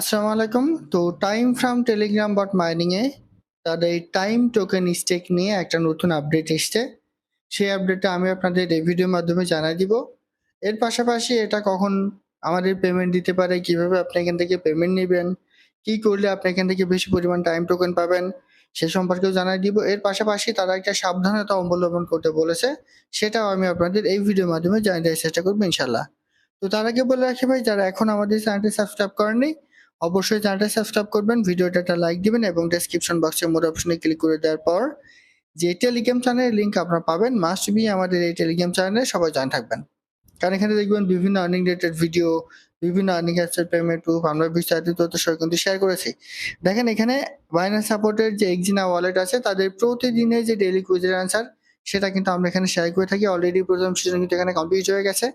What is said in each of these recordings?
আসসালামু আলাইকুম। তো Time from Telegram bot mining এ তাদের এই টাইম টোকেন স্টেক নিয়ে একটা নতুন আপডেট এসছে। সেই আপডেটটা আমি আপনাদের এই ভিডিওর মাধ্যমে জানাই দিব। এর পাশাপাশি এটা কখন আমাদের পেমেন্ট দিতে পারে, কীভাবে আপনি এখান থেকে পেমেন্ট নেবেন, কি করলে আপনি এখান থেকে বেশি পরিমাণ টাইম টোকেন পাবেন, সে সম্পর্কেও জানাই দিব। এর পাশাপাশি তারা একটা সাবধানতা অবলম্বন করতে বলেছে, সেটাও আমি আপনাদের এই ভিডিওর মাধ্যমে জানিয়ে দেওয়ার চেষ্টা করব ইনশাল্লাহ তো তার আগে বলে রাখি ভাই, যারা এখন আমাদের চ্যানেলটি সাবস্ক্রাইব করেননি অবশ্যই চ্যানেলটা সাবস্ক্রাইব করবেন, ভিডিওটা একটা লাইক দিবেন এবং ডেসক্রিপশন বক্সে মোর অপশনে ক্লিক করে দেওয়ার পর যে টেলিগ্রাম চ্যানেলের লিঙ্ক আপনারা পাবেন মাস্ট বি আমাদের এই টেলিগ্রাম চ্যানেলে সবাই জয়েন থাকবেন। কারণ এখানে দেখবেন বিভিন্ন আর্নিং রিলেটেড ভিডিও বিভিন্ন আর্নিং অ্যাপসের পেমেন্ট প্রুফ আমরা বিস্তারিত তথ্য সহ কিন্তু শেয়ার করেছি। দেখেন এখানে বাইন্যান্স সাপোর্টের যে এক্সিনা ওয়ালেট আছে, তাদের প্রতিদিনের যে ডেইলি কুইজের অ্যান্সার সেটা কিন্তু আমরা এখানে শেয়ার করে থাকি। অলরেডি প্রথম সিজন কিন্তু এখানে কমপ্লিট হয়ে গেছে।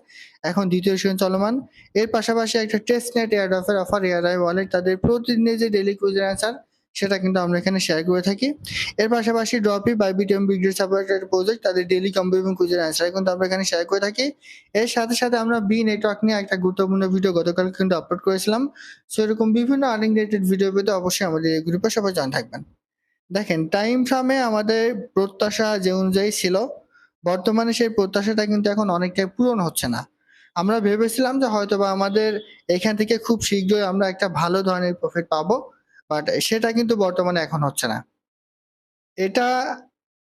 এখন দ্বিতীয় সিজন চলমান। এর পাশাপাশি একটা টেস্ট নেট এয়ার অফার এয়ারআই ওয়ালেট তাদের প্রতিদিনের যে ডেইলি কুইজের অ্যান্সার সেটা কিন্তু আমরা এখানে শেয়ার করে থাকি। এর পাশাপাশি ড্রপি বাই বিটিএম বিগ্রেড সাপোর্টেড প্রজেক্ট তাদের ডেইলি কম্বো এবং কুইজের অ্যান্সার কিন্তু আমরা এখানে শেয়ার করে থাকি। এর সাথে সাথে আমরা বি নেটওয়ার্ক নিয়ে একটা গুরুত্বপূর্ণ ভিডিও গতকাল কিন্তু আপলোড করেছিলাম। সো এরকম বিভিন্ন আর্নিং রিলেটেড ভিডিও পেতে অবশ্যই আমাদের এই গ্রুপে সবাই জয়েন থাকবেন। দেখেন টাইম ফ্রামে আমাদের প্রত্যাশা যে অনুযায়ী ছিল, বর্তমানে সেই প্রত্যাশাটা কিন্তু এখন অনেকটাই পূরণ হচ্ছে না। আমরা ভেবেছিলাম যে হয়তোবা আমাদের এখান থেকে খুব শীঘ্রই আমরা একটা ভালো ধরনের প্রফিট পাবো বাট সেটা কিন্তু বর্তমানে এখন হচ্ছে না। এটা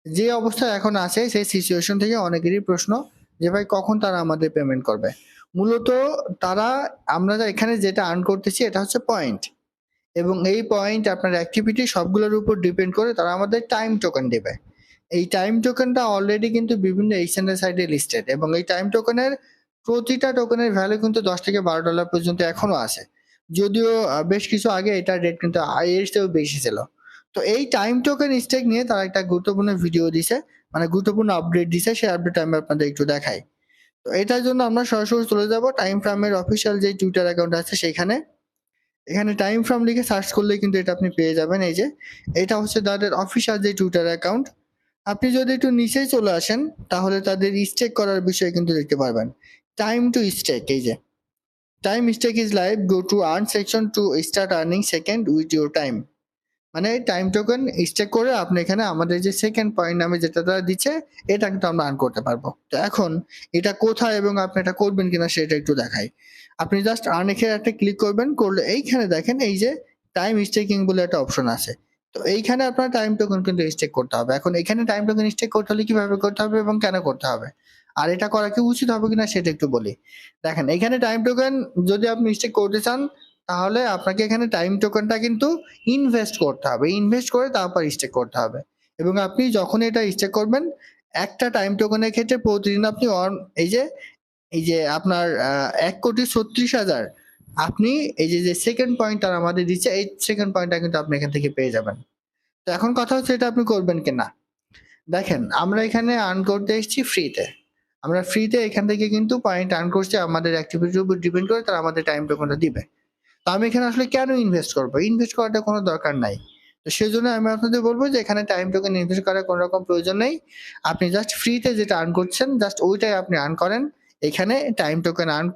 যে অবস্থা এখন আছে, সেই সিচুয়েশন থেকে অনেকেরই প্রশ্ন যে ভাই, কখন তারা আমাদের পেমেন্ট করবে? মূলত তারা, আমরা এখানে যেটা আর্ন করতেছি, এটা হচ্ছে পয়েন্ট এবং এই পয়েন্ট আপনার অ্যাক্টিভিটি সবগুলোর উপর ডিপেন্ড করে তারা আমাদের টাইম টোকেন দেবে। এই টাইম টোকেনটা অলরেডি কিন্তু বিভিন্ন এক্সচেঞ্জের সাইডে লিস্টেড এবং এই টাইম টোকেনের প্রতিটা টোকেনের ভ্যালু কিন্তু দশ থেকে বারো ডলার পর্যন্ত এখনও আছে। যদিও বেশ কিছু আগে এটার রেট কিন্তু এর বেশি ছিল। তো এই টাইম টোকেন স্টেক নিয়ে তারা একটা গুরুত্বপূর্ণ ভিডিও দিছে মানে গুরুত্বপূর্ণ আপডেট দিছে, সেই আপডেট আমি আপনাদের একটু দেখাই। তো এটার জন্য আমরা সরাসরি চলে যাব। টাইম ফ্রামের অফিসিয়াল যে টুইটার অ্যাকাউন্ট আছে সেখানে এখানে টাইম ফ্রম লিখে সার্চ করলে কিন্তু এটা আপনি পেয়ে যাবেন। এই যে, এটা হচ্ছে তাদের অফিসিয়াল যে টুইটার অ্যাকাউন্ট আপনি যদি একটু নিচেই চলে আসেন, তাহলে তাদের স্টেক করার বিষয়ে কিন্তু দেখতে পারবেন। টাইম টু স্টেক এই যে। Time stake is live go to earn section to start earning second with your Time মানে টাইম টোকেন স্টেক করে আপনি এখানে আমাদের যে সেকেন্ড পয়েন্ট নামে যেটা তারা দিচ্ছে, এটা কিন্তু আমরা আর্ন করতে পারব। তো এখন এটা কোথায় এবং আপনি এটা করবেন কিনা সেটা একটু দেখাই। আপনি জাস্ট আর্ন এখানে একটা ক্লিক করবেন, করলে এইখানে দেখেন এই যে টাইম স্টেকিং বলে একটা অপশন আছে। তো এইখানে আপনার টাইম টোকেন কিন্তু স্টেক করতে হবে। এখন এখানে টাইম টোকেন স্টেক করতে হলে কীভাবে করতে হবে এবং কেন করতে হবে? আর এটা করা কি উচিত হবে কিনা সেটা একটু বলি। দেখেন, এখানে টাইম টোকেন যদি আপনি স্টেক করতে চান তাহলে আপনাকে এখানে টাইম টোকেনটা কিন্তু ইনভেস্ট করতে হবে। ইনভেস্ট করে তারপর স্টেক করতে হবে। এবং আপনি যখন এটা স্টেক করবেন, একটা টাইম টোকেনের ক্ষেত্রে প্রতিদিন আপনি on- এই যে এই যে আপনার এক কোটি ছত্রিশ হাজার, আপনি এই যে যে সেকেন্ড পয়েন্ট আমাদের দিচ্ছে, এই সেকেন্ড পয়েন্টটা কিন্তু আপনি এখান থেকে পেয়ে যাবেন। তো এখন কথা হচ্ছে এটা আপনি করবেন কিনা। দেখেন, আমরা এখানে আর্ন করতে এসেছি ফ্রিতে আমরা ফ্রিতে এখান থেকে কিন্তু পয়েন্ট আর্ন করছি, আমাদের অ্যাক্টিভিটির উপর ডিপেন্ড করে তারা আমাদের টাইম টোকেনটা দিবে। তো আমি এখানে আসলে কেন ইনভেস্ট করব? ইনভেস্ট করাটা কোনো দরকার নাই। তো সেই জন্য আমি আপনাদের বলব যে এখানে টাইম টোকেন ইনভেস্ট করার কোনো রকম প্রয়োজন নেই। আপনি জাস্ট ফ্রিতে যেটা আর্ন করছেন জাস্ট ওইটাই আপনি আর্ন করেন। এখানে টাইম টোকেন আর্ন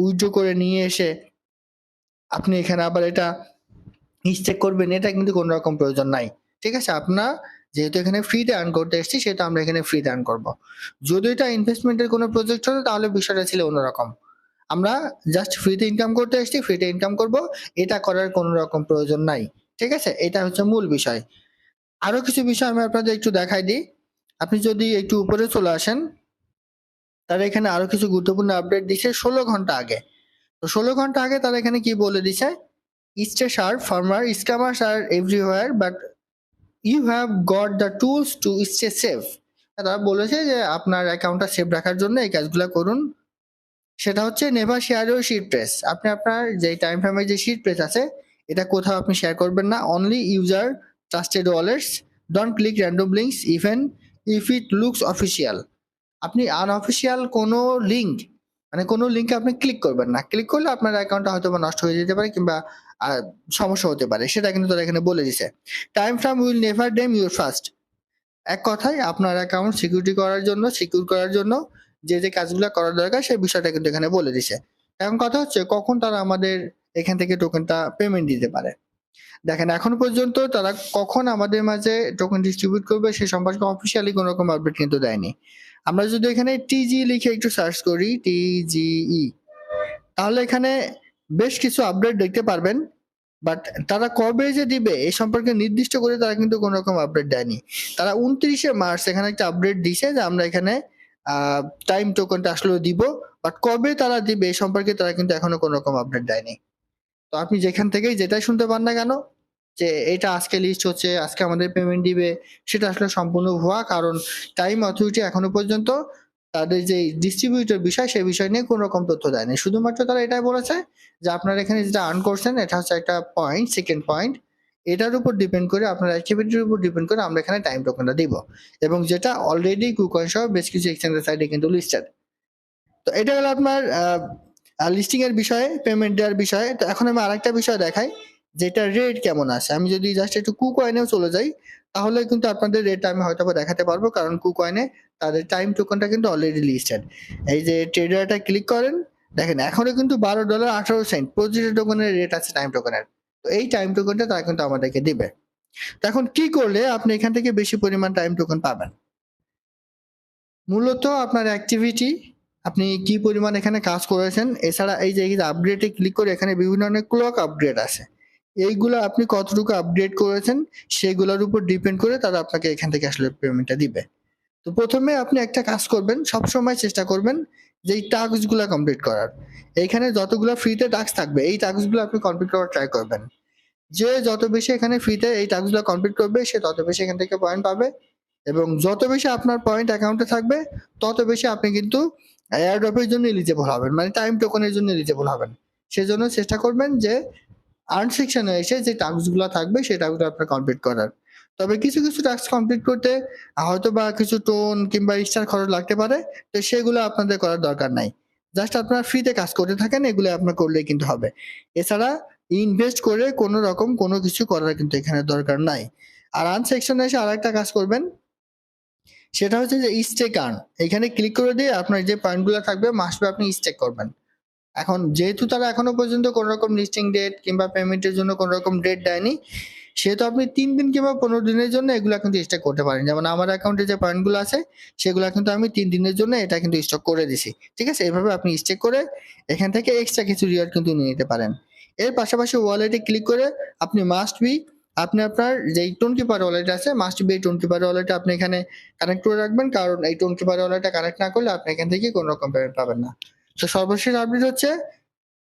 উইথড্র করে নিয়ে এসে আপনি এখানে আবার এটা স্টেক করবেন, এটা কিন্তু কোনো রকম প্রয়োজন নাই। ঠিক আছে? আপনার যেহেতু এখানে ফ্রিতে আর্ন করতে এসেছি সেটা আমরা এখানে ফ্রিতে আর্ন করব। যদি এটা ইনভেস্টমেন্টের কোনো প্রজেক্ট হতো, তাহলে বিষয়টা ছিল অন্যরকম। আমরা জাস্ট ফ্রিতে ইনকাম করতে এসেছি ফ্রিতে ইনকাম করব, এটা করার কোনো রকম প্রয়োজন নাই, ঠিক আছে? এটা হচ্ছে মূল বিষয়। আরও কিছু বিষয় আমি আপনাদের একটু দেখাই দিই। আপনি যদি একটু উপরে চলে আসেন, তারা এখানে আরও কিছু গুরুত্বপূর্ণ আপডেট দিচ্ছে ষোলো ঘণ্টা আগে। তো ষোলো ঘণ্টা আগে তারা এখানে কি বলে দিছে? Stay sharp farmer scammers are everywhere but you have got the tools to stay safe তারা বলেছে যে আপনার অ্যাকাউন্টটা সেভ রাখার জন্য এই কাজগুলো করুন। সেটা হচ্ছে never share your seed phrase আপনি আপনার যে টাইম ফ্রেমের যে শিট প্রেস আছে, এটা কোথাও আপনি শেয়ার করবেন না। Only user trusted wallets don't click random links even if it looks official আপনি আনঅফিসিয়াল কোনো লিঙ্ক মানে কোনো লিঙ্কে আপনি ক্লিক করবেন না। ক্লিক করলে আপনার অ্যাকাউন্টটা হয়তো বা নষ্ট হয়ে যেতে পারে কিংবা সমস্যা হতে পারে। সেটা কিন্তু তারা এখানে বলে দিছে। Time Farm will never DM your first এক কথায়, আপনার অ্যাকাউন্ট সিকিউরিটি করার জন্য সিকিউর করার জন্য যে যে কাজগুলো করার দরকার সেই বিষয়টা কিন্তু এখানে বলে দিছে। এখন কথা হচ্ছে কখন তারা আমাদের এখান থেকে টোকেনটা পেমেন্ট দিতে পারে। দেখেন, এখন পর্যন্ত তারা কখন আমাদের মাঝে টোকেন ডিস্ট্রিবিউট করবে সে সম্পর্কে অফিসিয়ালি কোনো রকম আপডেট কিন্তু দেয়নি। আমরা যদি এখানে টিজি লিখে একটু সার্চ করি টিজিই তাহলে এখানে বেশ কিছু আপডেট দেখতে পারবেন। বাট তারা কবে যে দিবে এই সম্পর্কে নির্দিষ্ট করে তারা কিন্তু কোনো রকম আপডেট দেয়নি। তারা উনত্রিশে মার্চ এখানে একটা আপডেট দিছে যে আমরা এখানে টাইম টোকেনটা আসলে দিব বাট কবে তারা দিবে এই সম্পর্কে তারা কিন্তু এখনও কোনো রকম আপডেট দেয়নি। তো আপনি যেখান থেকেই যেটাই শুনতে পান না কেন, যে এটা আজকে লিস্ট হচ্ছে, আজকে আমাদের পেমেন্ট দিবে, সেটা আসলে সম্পূর্ণ ভুয়া, কারণ টাইম অথরিটি এখনও পর্যন্ত তাদের যে ডিস্ট্রিবিউটর বিষয়, সেই বিষয় নিয়ে কোনো রকম তথ্য দেয়নি। শুধুমাত্র তারা এটাই বলেছে যে আপনারা এখানে যেটা আর্ন করছেন, এটা হচ্ছে একটা পয়েন্ট সেকেন্ড পয়েন্ট এটার উপর ডিপেন্ড করে, আপনার অ্যাক্টিভিটির উপর ডিপেন্ড করে আমরা এখানে টাইম টোকেনটা দিব। এবং যেটা অলরেডি কুকয়েন সহ বেশ কিছু এক্সচেঞ্জের সাইডে কিন্তু লিস্টেড তো এটা হলো আপনার লিস্টিং এর বিষয়ে পেমেন্ট দেওয়ার বিষয়ে। তো এখন আমি আরেকটা বিষয় দেখাই, যেটা রেট কেমন আছে? আমি যদি জাস্ট একটু কুকয়েনেও চলে যাই, তাহলে কিন্তু আপনাদের রেট আমি হয়তো দেখাতে পারব, কারণ কুকয়েনে তাদের টাইম টোকেনটা কিন্তু অলরেডি লিস্টেড এই যে ট্রেডারটা ক্লিক করেন, দেখেন এখনও কিন্তু বারো ডলার আঠারো সেন্ট প্রতিটা টোকনের রেট আছে টাইম টোকেনের তো এই টাইম টোকেনটা তারা কিন্তু আমাদেরকে দিবে। এখন কি করলে আপনি এখান থেকে বেশি পরিমাণ টাইম টোকেন পাবেন? মূলত আপনার অ্যাক্টিভিটি আপনি কি পরিমাণ এখানে কাজ করেছেন, এছাড়া এই যে আপডেটে ক্লিক করে এখানে বিভিন্ন ধরনের ক্লক আপডেট আছে। এইগুলো আপনি কতটুকু আপডেট করেছেন, সেগুলোর উপর ডিপেন্ড করে তারা আপনাকে এখান থেকে আসলে পেমেন্টটা দিবে। তো প্রথমে আপনি একটা কাজ করবেন সব সময় চেষ্টা করবেন যে এই টাস্কগুলো কমপ্লিট করার। এইখানে যতগুলো ফ্রিতে টাস্ক থাকবে, এই টাস্কগুলো আপনি কমপ্লিট করার ট্রাই করবেন। যে যত বেশি এখানে ফ্রিতে এই টাস্কগুলো কমপ্লিট করবে, সে তত বেশি এখান থেকে পয়েন্ট পাবে এবং যত বেশি আপনার পয়েন্ট অ্যাকাউন্টে থাকবে, তত বেশি আপনি কিন্তু এয়ারড্রপের জন্য এলিজেবল হবেন মানে টাইম টোকনের জন্য এলিজেবল হবেন। সেজন্য চেষ্টা করবেন যে আর্ন সেকশনে এসে যে টাস্কগুলো থাকবে, সেই টাস্কগুলো আপনার কমপ্লিট করার। তবে কিছু কিছু টাস্ক কমপ্লিট করতে হয়তো বা কিছু টোন কিংবা স্টার খরচ লাগতে পারে, তো সেগুলো আপনাদের করার দরকার নাই। জাস্ট আপনারা ফ্রিতে কাজ করতে থাকেন, এগুলো আপনার করলেই কিন্তু হবে। এছাড়া ইনভেস্ট করে কোনো রকম কোনো কিছু করার কিন্তু এখানে দরকার নাই। আর আর্ন সেকশনে এসে আর একটা কাজ করবেন, সেটা হচ্ছে যে স্টেক আর্ন এখানে ক্লিক করে দিয়ে আপনার যে পয়েন্টগুলো থাকবে মাসবে আপনি স্টেক করবেন। এখন যেহেতু তারা এখনও পর্যন্ত কোনো রকম লিস্টিং ডেট কিংবা পেমেন্টের জন্য কোনো রকম ডেট দেয়নি সেহেতু আপনি তিন দিন কিংবা পনেরো দিনের জন্য এগুলো কিন্তু স্টক করতে পারেন। যেমন আমার অ্যাকাউন্টে যে পয়েন্টগুলো আছে, সেগুলো কিন্তু আমি তিন দিনের জন্য এটা কিন্তু স্টক করে দিছি। ঠিক আছে? এভাবে আপনি স্টেক করে এখান থেকে এক্সট্রা কিছু রিওয়ার্ড কিন্তু নিয়ে নিতে পারেন। এর পাশাপাশি ওয়ালেটে ক্লিক করে আপনি মাস্ট বি আপনি আপনার যে টোন কিপার ওয়ালেট আছে মাস্ট বি টোন কিপার ওয়ালেটে আপনি এখানে কানেক্ট করে রাখবেন। কারণ এই টোন কিপার ওয়ালেটে কানেক্ট না করলে আপনি এখান থেকে কোনো রকম পেমেন্ট পাবেন না। তো সর্বশেষ আপডেট হচ্ছে,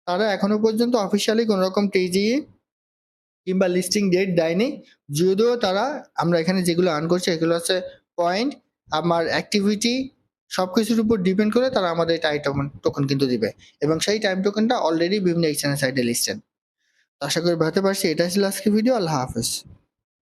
তারা এখনও পর্যন্ত অফিসিয়ালি কোনো রকম টিজি কিংবা লিস্টিং ডেট দেয়নি। যদিও তারা, আমরা এখানে যেগুলো আর্ন করছি, এগুলো হচ্ছে পয়েন্ট আমার অ্যাক্টিভিটি সব কিছুর উপর ডিপেন্ড করে তারা আমাদের টাইম টোকন টোকন কিন্তু দিবে। এবং সেই টাইম টোকনটা অলরেডি বিভিন্ন এক্সচেঞ্জ সাইডে লিস্টেড আশা করি ভাবতে পারছি এটা ছিল আজকে ভিডিও আল্লাহ হাফেজ।